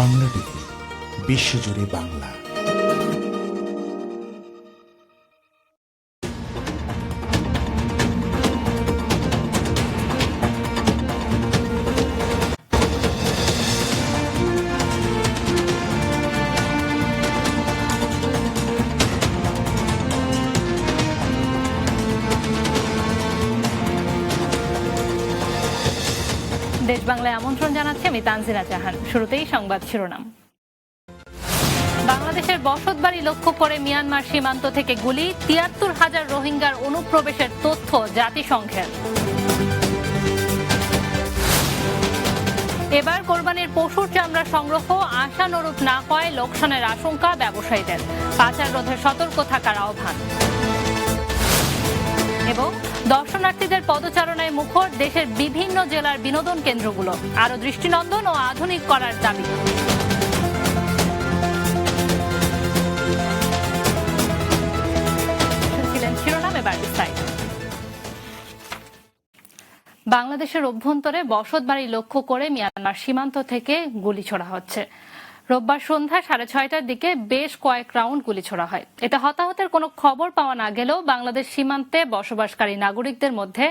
বাংলা বিশ্বজুড়ে বাংলা। দেশ বাংলায় আমন্ত্রণ জানাচ্ছি আমি তানজিনা জাহান। শুরুতেই সংবাদ শিরোনাম। বাংলাদেশের বসতবাড়ি লক্ষ্য করে মিয়ানমার সীমান্ত থেকে গুলি, তিয়াত্তর হাজার রোহিঙ্গার অনুপ্রবেশের তথ্য জাতিসংঘের। এবার কোরবানির পশুর চামড়া সংগ্রহ আশানুরূপ না হয় লোকসানের আশঙ্কা ব্যবসায়ীদের। পাচার রোধে সতর্ক থাকার আহ্বান। এবং দর্শনার্থীদের পদচারণায় মুখর দেশের বিভিন্ন জেলার বিনোদন কেন্দ্রগুলো। আরও দৃষ্টিনন্দন ও আধুনিক করার দাবি। বাংলাদেশের অভ্যন্তরে বসতবাড়ি লক্ষ্য করে মিয়ানমার সীমান্ত থেকে গুলি ছোড়া হচ্ছে। রোববার সন্ধ্যা সাড়ে ছয়টার দিকে বেশ কয়েক রাউন্ড গুলি ছোড়া হয়। এতে হতাহতের কোনো খবর পাওয়া না গেলেও বাংলাদেশ সীমান্তে বসবাসকারী নাগরিকদের মধ্যে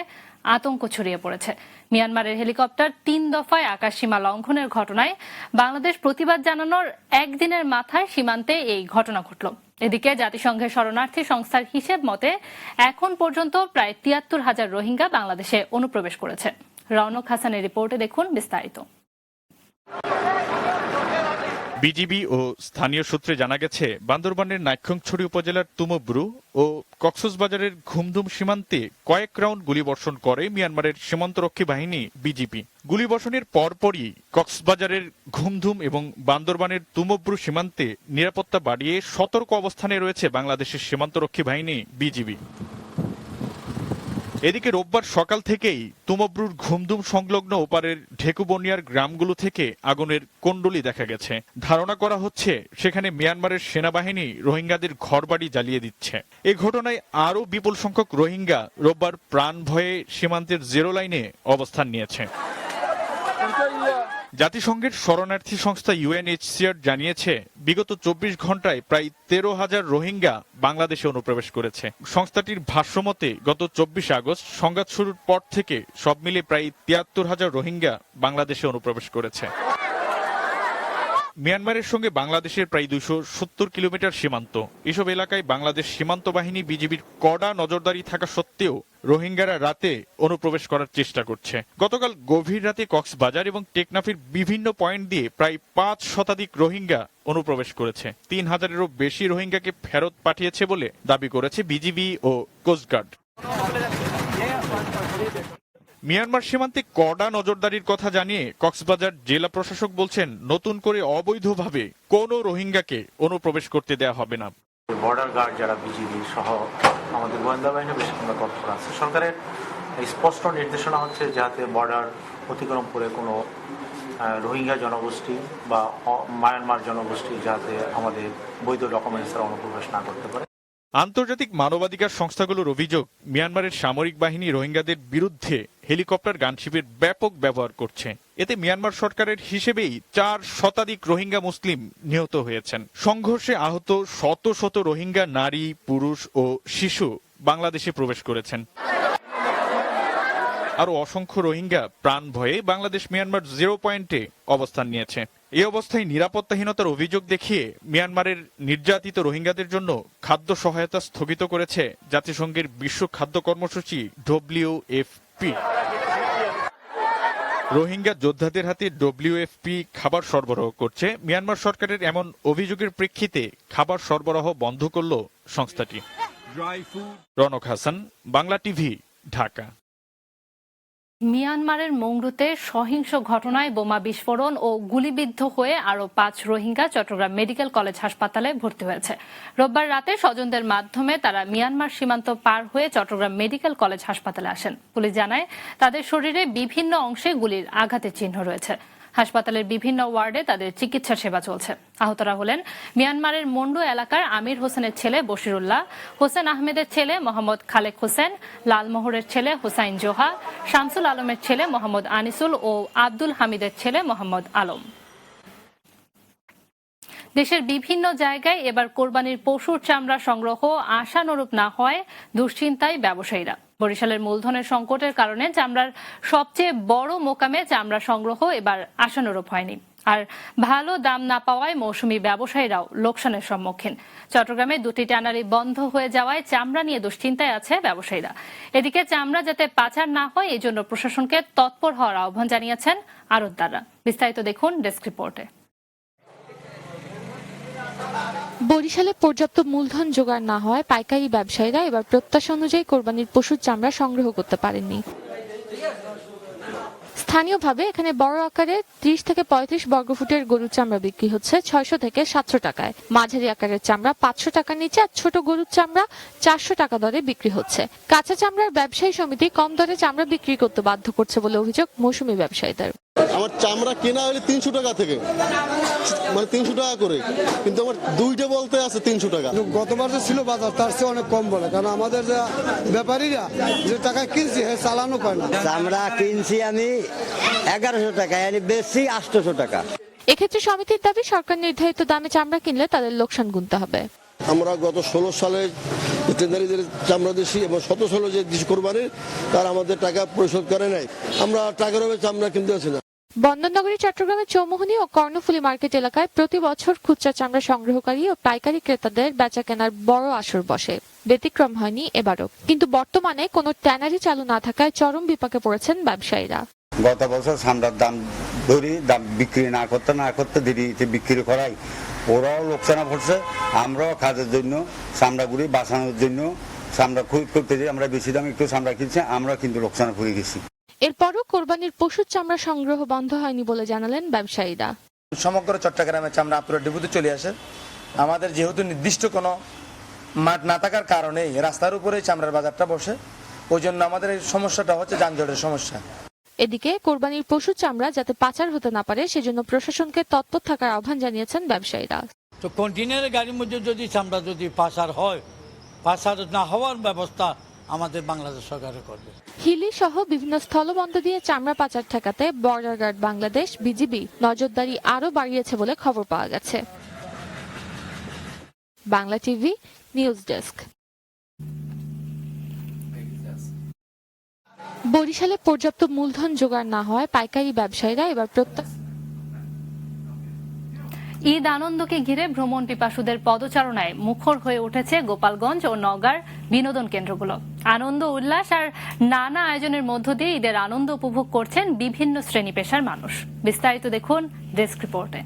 আতঙ্ক ছড়িয়ে পড়েছে। মিয়ানমারের হেলিকপ্টার তিন দফায় আকাশসীমা লঙ্ঘনের ঘটনায় বাংলাদেশ প্রতিবাদ জানানোর একদিনের মাথায় সীমান্তে এই ঘটনা ঘটল। এদিকে জাতিসংঘের শরণার্থী সংস্থার হিসেব মতে এখন পর্যন্ত প্রায় তিয়াত্তর হাজার রোহিঙ্গা বাংলাদেশে অনুপ্রবেশ করেছে। রওনক হাসানের রিপোর্টে দেখুন বিস্তারিত। বিজিবি ও স্থানীয় সূত্রে জানা গেছে, বান্দরবানের নাইক্ষংছড়ি উপজেলার তুমব্রু ও কক্সবাজারের ঘুমধুম সীমান্তে কয়েক রাউন্ড গুলিবর্ষণ করে মিয়ানমারের সীমান্তরক্ষী বাহিনী বিজিপি গুলিবর্ষণের পরপরই কক্সবাজারের ঘুমধুম এবং বান্দরবানের তুমব্রু সীমান্তে নিরাপত্তা বাড়িয়ে সতর্ক অবস্থানে রয়েছে বাংলাদেশের সীমান্তরক্ষী বাহিনী বিজিবি। এদিকে রোববার সকাল থেকেই তুমব্রুর ঘুমধুম সংলগ্ন ওপারের ঢেকুবনিয়ার গ্রামগুলো থেকে আগুনের কুণ্ডলি দেখা গেছে। ধারণা করা হচ্ছে সেখানে মিয়ানমারের সেনাবাহিনী রোহিঙ্গাদের ঘরবাড়ি জ্বালিয়ে দিচ্ছে। এ ঘটনায় আরও বিপুল সংখ্যক রোহিঙ্গা রোববার প্রাণ ভয়ে সীমান্তের জেরো লাইনে অবস্থান নিয়েছে। জাতিসংঘের শরণার্থী সংস্থা ইউএনএইচসিআর জানিয়েছে, বিগত চব্বিশ ঘন্টায় প্রায় তেরো হাজার রোহিঙ্গা বাংলাদেশে অনুপ্রবেশ করেছে। সংস্থাটির ভাষ্যমতে, গত চব্বিশ আগস্ট সংঘাত শুরুর পর থেকে সব মিলে প্রায় তিয়াত্তর হাজার রোহিঙ্গা বাংলাদেশে অনুপ্রবেশ করেছে। মিয়ানমারের সঙ্গে বাংলাদেশের প্রায় দুশো সত্তর কিলোমিটার সীমান্ত। এসব এলাকায় বাংলাদেশ সীমান্ত বাহিনী বিজিবির কড়া নজরদারি থাকা সত্ত্বেও রোহিঙ্গারা রাতে অনুপ্রবেশ করার চেষ্টা করছে। গতকাল গভীর রাতে কক্সবাজার এবং টেকনাফির বিভিন্ন পয়েন্ট দিয়ে প্রায় পাঁচ শতাধিক রোহিঙ্গা অনুপ্রবেশ করেছে। তিন হাজারেরও বেশি রোহিঙ্গাকে ফেরত পাঠিয়েছে বলে দাবি করেছে বিজিবি ও কোস্টগার্ড। মিয়ানমার সীমান্তে কড়া নজরদারির কথা জানিয়ে কক্সবাজার জেলা প্রশাসক বলছেন, নতুন করে অবৈধভাবে কোনো রোহিঙ্গাকে অনুপ্রবেশ করতে দেয়া হবে না। বর্ডার গার্ড যারা বিজিবি সহ আমাদের গোয়েন্দা বাহিনী, বেশ আমরা তৎপর আছে। সরকারের স্পষ্ট নির্দেশনা হচ্ছে যাতে বর্ডার অতিক্রম করে কোনো রোহিঙ্গা জনগোষ্ঠী বা মায়ানমার জনগোষ্ঠী যাতে আমাদের বৈধ ডকুমেন্টস অনুপ্রবেশ না করতে পারে। আন্তর্জাতিক মানবাধিকার সংস্থাগুলোর অভিযোগ, মিয়ানমারের সামরিক বাহিনী রোহিঙ্গাদের বিরুদ্ধে হেলিকপ্টার গানশিপের ব্যাপক ব্যবহার করছে। এতে মিয়ানমার সরকারের হিসেবেই চার শতাধিক রোহিঙ্গা মুসলিম নিহত হয়েছেন। সংঘর্ষে আহত শত শত রোহিঙ্গা নারী, পুরুষ ও শিশু বাংলাদেশে প্রবেশ করেছেন। আরও অসংখ্য রোহিঙ্গা প্রাণ ভয়ে বাংলাদেশ মিয়ানমার জিরো পয়েন্টে অবস্থান নিয়েছে। এই অবস্থায় নিরাপত্তাহীনতার অভিযোগ দেখিয়ে মিয়ানমারের নির্যাতিত রোহিঙ্গাদের জন্য খাদ্য সহায়তা স্থগিত করেছে জাতিসংঘের বিশ্ব খাদ্য কর্মসূচি ডব্লিউএফপি রোহিঙ্গা যোদ্ধাদের হাতে ডব্লিউএফপি খাবার সরবরাহ করছে। মিয়ানমার সরকারের এমন অভিযোগের প্রেক্ষিতে খাবার সরবরাহ বন্ধ করল সংস্থাটি। রনক হাসান, বাংলা টিভি, ঢাকা। মিয়ানমারের মংরুতে সহিংস ঘটনায় বোমা বিস্ফোরণ ও গুলিবিদ্ধ হয়ে আরও পাঁচ রোহিঙ্গা চট্টগ্রাম মেডিকেল কলেজ হাসপাতালে ভর্তি হয়েছে। রোববার রাতে স্বজনদের মাধ্যমে তারা মিয়ানমার সীমান্ত পার হয়ে চট্টগ্রাম মেডিকেল কলেজ হাসপাতালে আসেন। পুলিশ জানায়, তাদের শরীরে বিভিন্ন অংশে গুলির আঘাতের চিহ্ন রয়েছে। হাসপাতালের বিভিন্ন ওয়ার্ডে তাদের চিকিৎসা সেবা চলছে। আহতরা হলেন মিয়ানমারের মন্ডু এলাকার আমির হোসেনের ছেলে বশিরুল্লাহ, হোসেন আহমেদের ছেলে মোহাম্মদ খালেক হোসেন, লালমোহরের ছেলে হুসাইন জোহা, শামসুল আলমের ছেলে মোহাম্মদ আনিসুল ও আব্দুল হামিদের ছেলে মোহাম্মদ আলম। দেশের বিভিন্ন জায়গায় এবার কোরবানির পশুর চামড়া সংগ্রহ আশানুরূপ না হয় দুশ্চিন্তায় ব্যবসায়ীরা। বরিশালের মূলধনের সংকটের কারণে চামড়ার সবচেয়ে বড় মোকামে চামড়া সংগ্রহ এবার আশানুরূপ হয়নি। আর ভালো দাম না পাওয়ায় মৌসুমি ব্যবসায়ীরাও লোকসানের সম্মুখীন। চট্টগ্রামে দুটি ট্যানারি বন্ধ হয়ে যাওয়ায় চামড়া নিয়ে দুশ্চিন্তায় আছে ব্যবসায়ীরা। এদিকে চামড়া যাতে পাচার না হয় এই জন্য প্রশাসনকে তৎপর হওয়ার আহ্বান জানিয়েছেন আরতদাররা বিস্তারিত দেখুন ডেস্ক রিপোর্টে। বরিশালে পর্যাপ্ত মূলধন জোগাড় না হওয়ায় পাইকারি ব্যবসায়ীরা এবার প্রত্যাশা অনুযায়ী কোরবানির পশুর চামড়া সংগ্রহ করতে পারেননি। স্থানীয়ভাবে এখানে বড় আকারে ত্রিশ থেকে পঁয়ত্রিশ বর্গফুটের গরুর চামড়া বিক্রি হচ্ছে ছয়শো থেকে সাতশো টাকায়। মাঝারি আকারের চামড়া পাঁচশো টাকার নিচে আর ছোট গরুর চামড়া চারশো টাকা দরে বিক্রি হচ্ছে। কাঁচা চামড়ার ব্যবসায়ী সমিতি কম দরে চামড়া বিক্রি করতে বাধ্য করছে বলে অভিযোগ মৌসুমী ব্যবসায়ীদের। আমার চামড়া কেনা হলে তিনশো টাকা থেকে। মানে তিনশো টাকা করে। কিন্তু আমার দুইটা বলতে আছে তিনশো টাকা। গতবার যে ছিল বাজার তার চেয়ে অনেক কম বলে। কারণ আমাদের যে ব্যাপারীরা যে টাকা কিনছি হে চালানো পায় না। চামড়া কিনছি আমি এগারোশো টাকা yani বেশি আটশোশো টাকা। এক্ষেত্রে সমিতির দাবি সরকার নির্ধারিত দামে চামড়া কিনলে তাদের লোকসান গুনতে হবে। আমরা গত ষোলো সালে ট্রেনারিদের চামড়া দিছি এবং শত ষোলো যে কোরবানির তার আমাদের টাকা পরিশোধ করে নাই। আমরা টাকার হবে চামড়া কিনতে পারছি না। বন্দরনগরী, চট্টগ্রামের চৌমুহনী ও কর্ণফুলী মার্কেট এলাকায় প্রতি বছর খুচরা চামড়া সংগ্রহকারী ও পাইকারি ক্রেতাদের বেচা কেনার বড় আসর বসে। ব্যতিক্রম হয়নি এবারও। কিন্তু বর্তমানে কোনো ট্যানারি চালু না থাকায় চরম বিপাকে পড়েছেন ব্যবসায়ীরা। গত বছর চামড়ার দাম ধরি, দাম বিক্রি না করতে না করতে দেরিতে বিক্রি করাই। ওরাও লোকসানা পড়ছে আমরাও কাজের জন্য চামড়াগুড়ি বাঁচানোর জন্য, চামড়া খুব করতে আমরা বেশি দামে একটু চামড়া কিনছি আমরা কিন্তু লোকসানা পড়ে গেছি। এরপরও কোরবানির পশুর চামড়া সংগ্রহ বন্ধ হয়নি বলে জানালেন ব্যবসায়ীরা। সমগ্র চট্টগ্রামে চামড়া আপুরা ডিপুতে চলে আসে। আমাদের যেহেতু নির্দিষ্ট কোনো মাঠ না থাকার কারণেই রাস্তার উপরেই চামড়ার বাজারটা বসে ওই জন্য আমাদের এই সমস্যাটা হচ্ছে যানজটের সমস্যা। এদিকে কোরবানির পশুর চামড়া যাতে পাচার হতে না পারে সেজন্য প্রশাসনকে তৎপর থাকার আহ্বান জানিয়েছেন ব্যবসায়ীরা। তো কন্টেনারের গাড়ির মধ্যে যদি চামড়া যদি পাচার হয় পাচার না হওয়ার ব্যবস্থা আমাদের বাংলাদেশ সরকারে করবে। হিলি সহ বিভিন্ন স্থলবন্দর দিয়ে চামড়া পাচার ঠেকাতে বর্ডার গার্ড বাংলাদেশ বিজিবি নজরদারি আরও বাড়িয়েছে বলে খবর পাওয়া গেছে। Bangla TV news desk. বরিশালে পর্যাপ্ত মূলধন জোগাড় না হওয়ায় পাইকারি ব্যবসায়ীরা এবার প্রত্যেক ঈদ আনন্দকে ঘিরে ভ্রমণ পিপাসুদের পদচারণায় মুখর হয়ে উঠেছে গোপালগঞ্জ ও নগার বিনোদন কেন্দ্রগুলো। আনন্দ, উল্লাস আর নানা আয়োজনের মধ্য দিয়ে ঈদের আনন্দ উপভোগ করছেন বিভিন্ন শ্রেণি পেশার মানুষ। বিস্তারিত দেখুন ডেস্ক রিপোর্টে।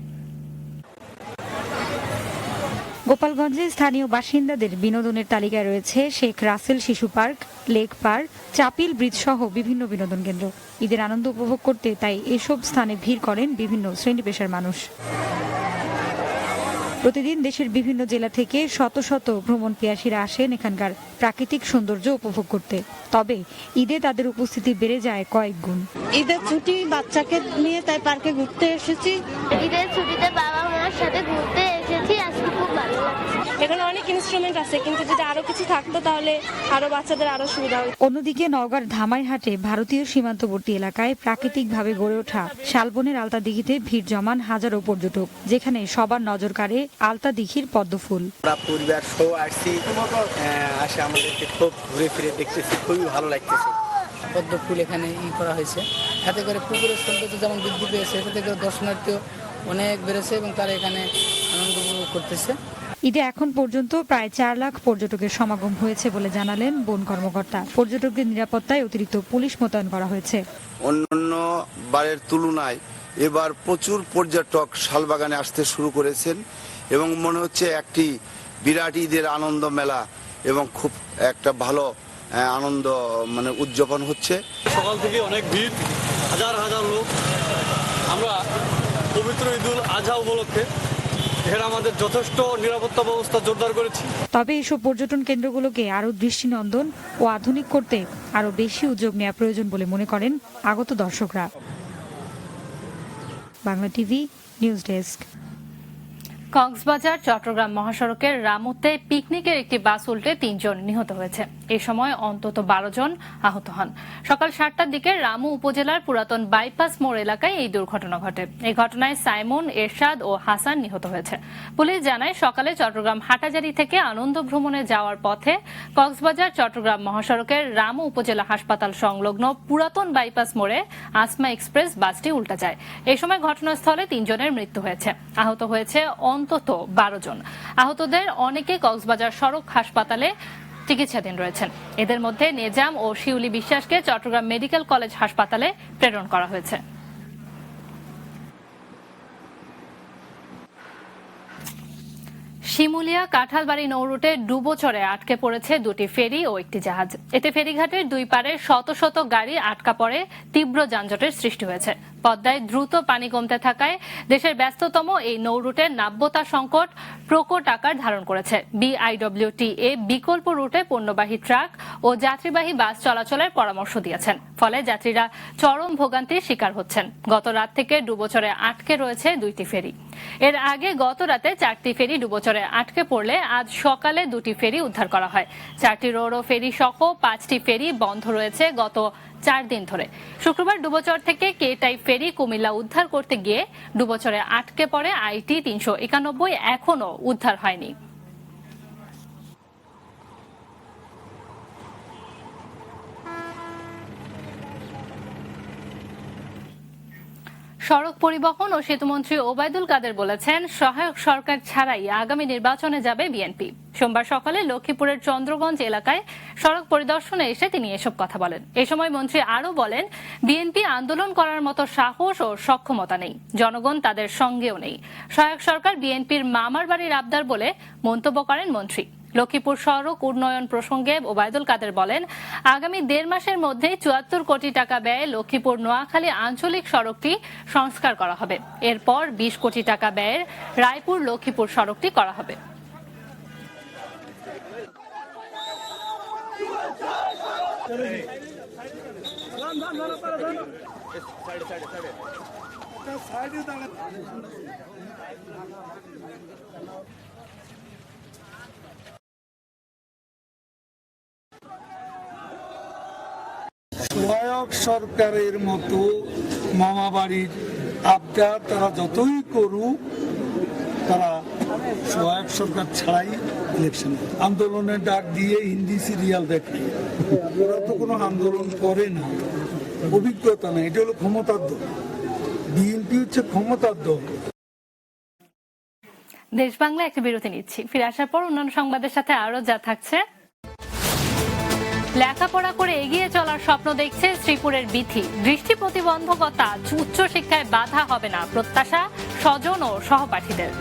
গোপালগঞ্জে স্থানীয় বাসিন্দাদের বিনোদনের তালিকায় রয়েছে শেখ রাসেল শিশু park, lake park, Chapil bridge সহ বিভিন্ন বিনোদন কেন্দ্র। ঈদের আনন্দ উপভোগ করতে তাই এসব স্থানে ভিড় করেন বিভিন্ন শ্রেণি পেশার মানুষ। প্রতিদিন দেশের বিভিন্ন জেলা থেকে শত শত ভ্রমণ পিয়াসীরা আসেন এখানকার প্রাকৃতিক সৌন্দর্য উপভোগ করতে। তবে ঈদে তাদের উপস্থিতি বেড়ে যায় কয়েক গুণ। ঈদের ছুটি বাচ্চাকে নিয়ে তাই পার্কে ঘুরতে এসেছি। ঈদের এখানে অনেক ইনস্ট্রুমেন্ট আছে কিন্তু যদি আরও কিছু থাকতো তাহলে আরও বাচ্চাদের আরও সুবিধা হতো অন্যদিকে নওগাঁর ধামাইহাটে ভারতীয় সীমান্তবর্তী এলাকায় প্রাকৃতিকভাবে গড়ে ওঠা শালবনের আলতা দিঘিতে ভিড় জমান হাজারো পর্যটক যেখানে সবার নজর কাড়ে আলতা দিঘির পদ্মফুল। আমরা পরিবার সহ আসছি আসে আমাদেরকে খুব ঘুরে ফিরে দেখতেছি খুবই ভালো লাগতেছে। পদ্ম ফুল এখানে ই করা হয়েছে। এতে করে পুকুরের সৌন্দর্য যেমন বৃদ্ধি পেয়েছে এতে করে দর্শনার্থী অনেক বেড়েছে এবং তারা এখানে আনন্দ উপভোগ করতেছে। ঈদে এখন পর্যন্ত প্রায় চার লাখ পর্যটকের সমাগম হয়েছে বলে জানালেন বন কর্মকর্তা। পর্যটকদের নিরাপত্তায় অতিরিক্ত পুলিশ মোতায়েন করা হয়েছে। অন্যান্য বারের তুলনায় এবার প্রচুর পর্যটক শালবাগানে আসতে শুরু করেছেন এবং মনে হচ্ছে একটি বিরাট ঈদের আনন্দ মেলা এবং খুব একটা ভালো আনন্দ মানে উদযাপন হচ্ছে। সকাল থেকে অনেক ভিড় হাজার হাজার লোক। আমরা পবিত্র ঈদুল আজহা উপলক্ষে আমাদের যথেষ্ট নিরাপত্তা ব্যবস্থা জোরদার করেছি। তবে এসব পর্যটন কেন্দ্রগুলোকে আরও দৃষ্টিনন্দন ও আধুনিক করতে আরও বেশি উদ্যোগ নেওয়া প্রয়োজন বলে মনে করেন আগত দর্শকরা। Bangla TV news desk. Cox's Bazar Chittagong মহাসড়কের রামুতে পিকনিকের একটি বাস উল্টে তিনজন নিহত হয়েছে। এ সময় অন্তত বারো জন আহত হন। সকাল সাতটার দিকে রামু উপজেলার পুরাতন বাইপাস মোড় এলাকায় এই দুর্ঘটনা ঘটে। এই ঘটনায় সাইমন, এরশাদ ও হাসান নিহত হয়েছে। পুলিশ জানায়, সকালে চট্টগ্রাম হাটাজারি থেকে আনন্দ ভ্রমণে যাওয়ার পথে কক্সবাজার চট্টগ্রাম মহাসড়কের রামু উপজেলা হাসপাতাল সংলগ্ন পুরাতন বাইপাস মোড়ে আসমা এক্সপ্রেস বাসটি উল্টা যায়। এই সময় ঘটনাস্থলে তিনজনের মৃত্যু হয়েছে। আহত হয়েছে অন্তত বারো জন। আহতদের অনেকে কক্সবাজার সড়ক হাসপাতালে চিকিৎসাধীন রয়েছেন। এদের মধ্যে নেজাম ও শিউলি বিশ্বাসকে চট্টগ্রাম মেডিকেল কলেজ হাসপাতালে প্রেরণ করা হয়েছে। শিমুলিয়া কাঁঠালবাড়ি নৌরুটে ডুবোচরে আটকে পড়েছে দুটি ফেরি ও একটি জাহাজ। এতে ফেরিঘাটের দুই পারে শত শত গাড়ি আটকা পড়ে, তীব্র যানজটের সৃষ্টি হয়েছে। পদ্মায় দ্রুত পানি কমতে থাকায় দেশের ব্যস্ততম এই নৌরুটের নাব্যতা সংকট প্রকট আকার ধারণ করেছে। বিআইডব্লিউটিএ বিকল্প রুটে পণ্যবাহী ট্রাক ও যাত্রীবাহী বাস চলাচলের পরামর্শ দিয়েছেন। ফলে যাত্রীরা চরম ভোগান্তির শিকার হচ্ছেন। গত রাত থেকে ডুবোচরে আটকে রয়েছে দুইটি ফেরি। এর আগে গত রাতে চারটি ফেরি ডুবোচরে আটকে পড়লে আজ সকালে দুটি ফেরি উদ্ধার করা হয়। চারটি রোরো ফেরি সহ পাঁচটি ফেরি বন্ধ রয়েছে গত চার দিন ধরে। শুক্রবার ডুবোচর থেকে কে টাইপ ফেরি কুমিল্লা উদ্ধার করতে গিয়ে ডুবোচরে আটকে পড়ে আইটি তিনশো একানব্বই, এখনও উদ্ধার হয়নি। সড়ক পরিবহন ও সেতুমন্ত্রী ওবায়দুল কাদের বলেছেন, সহায়ক সরকার ছাড়াই আগামী নির্বাচনে যাবে বিএনপি সোমবার সকালে লক্ষ্মীপুরের চন্দ্রগঞ্জ এলাকায় সড়ক পরিদর্শনে এসে তিনি এসব কথা বলেন। এ সময় মন্ত্রী আরও বলেন বিএনপি আন্দোলন করার মতো সাহস ও সক্ষমতা নেই। জনগণ তাদের সঙ্গেও নেই। সহায়ক সরকার বিএনপির মামার বাড়ির আবদার বলে মন্তব্য করেন মন্ত্রী। লক্ষ্মীপুর সড়ক উন্নয়ন প্রসঙ্গে ওবায়দুল কাদের বলেন, আগামী দেড় মাসের মধ্যে চুয়াত্তর কোটি টাকা ব্যয়ে লক্ষ্মীপুর নোয়াখালী আঞ্চলিক সড়কটি সংস্কার করা হবে। এরপর বিশ কোটি টাকা ব্যয়ের রায়পুর লক্ষ্মীপুর সড়কটি করা হবে। সহায়ক সরকারের মতো মামা বাড়ির আবদার তারা যতই করুক, তারা সহায়ক সরকার ছাড়াই ইলেকশন আন্দোলনের ডাক দিয়ে হিন্দি সিরিয়াল দেখে। ওরা তো কোনো আন্দোলন করে না। অভিজ্ঞতা নেই। এটা হলো ক্ষমতার দল। বিএনপি হচ্ছে ক্ষমতার দল। দেশ বাংলা একটা বিরতি নিচ্ছি। ফিরে আসার পর অন্যান্য সংবাদের সাথে আরও যা থাকছে লেখাপড়া করে এগিয়ে চলার স্বপ্ন দেখছে শ্রীপুরের বিথি। দৃষ্টি প্রতিবন্ধকতা উচ্চ শিক্ষায় বাধা হবে না প্রত্যাশা স্বজন ও সহপাঠীদের।